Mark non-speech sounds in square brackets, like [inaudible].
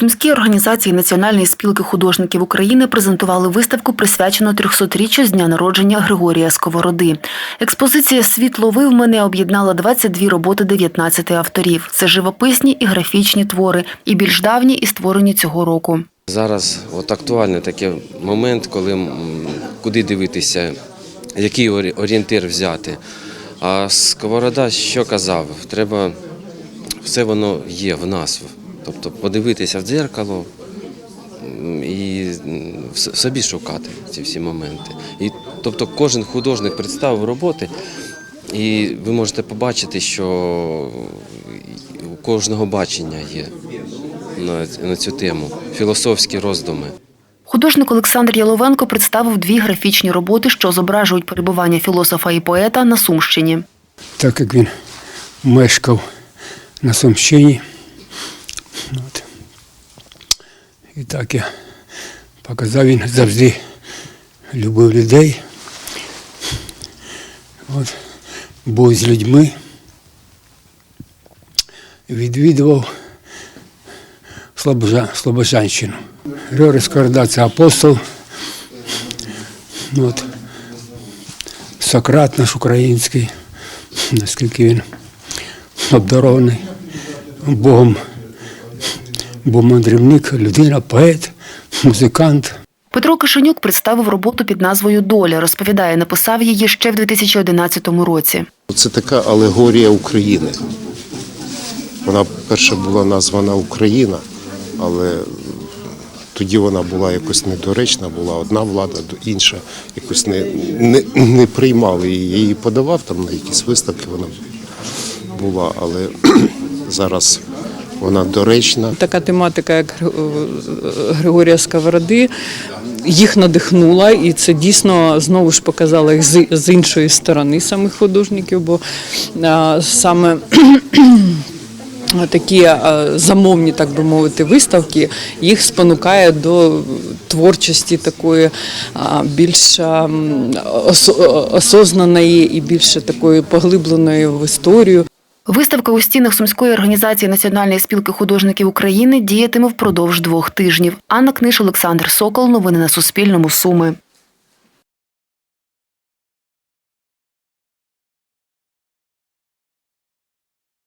Сумській організації Національної спілки художників України презентували виставку, присвячену 300-річчю з дня народження Григорія Сковороди. Експозиція Світло ви в мене об'єднала 22 роботи 19 авторів. Це живописні і графічні твори, і більш давні, і створені цього року. Зараз от актуальний такий момент, коли куди дивитися, який орі- орієнтир взяти. А Сковорода що казав? Треба все воно є в нас. Тобто подивитися в дзеркало і в собі шукати ці всі моменти. І тобто кожен художник представив роботи, і ви можете побачити, що у кожного бачення є на, на цю тему, філософські роздуми. Художник Олександр Яловенко представив дві графічні роботи, що зображують перебування філософа і поета на Сумщині. так як він мешкав на Сумщині. От. І так я показав, він завжди любив людей. От. Був з людьми, відвідував Слобожа, Слобожанщину. Григорій Сковорода – це апостол. От. Сократ наш український, наскільки він обдарований Богом, був мандрівник, людина, поет, музикант. Петро Кишенюк представив роботу під назвою Доля. Розповідає, написав її ще в 2011 році. Це така алегорія України. Вона перша була названа Україна, але тоді вона була якось недоречна, була одна влада, інша якось не, не, не приймали її. Її подавав там на якісь виставки, вона була, але [clears throat] зараз вона доречна. Така тематика, як Григорія Сковороди, їх надихнула, і це дійсно знову ж показало їх з, іншої сторони самих художників, бо саме [clears throat] такі замовні, так би мовити, виставки їх спонукає до творчості такої більш осознаної і більше такої поглибленої в історію. Виставка у стінах Сумської організації Національної спілки художників України діятиме впродовж двох тижнів. Анна Книж, Олександр Сокол. Новини на Суспільному. Суми.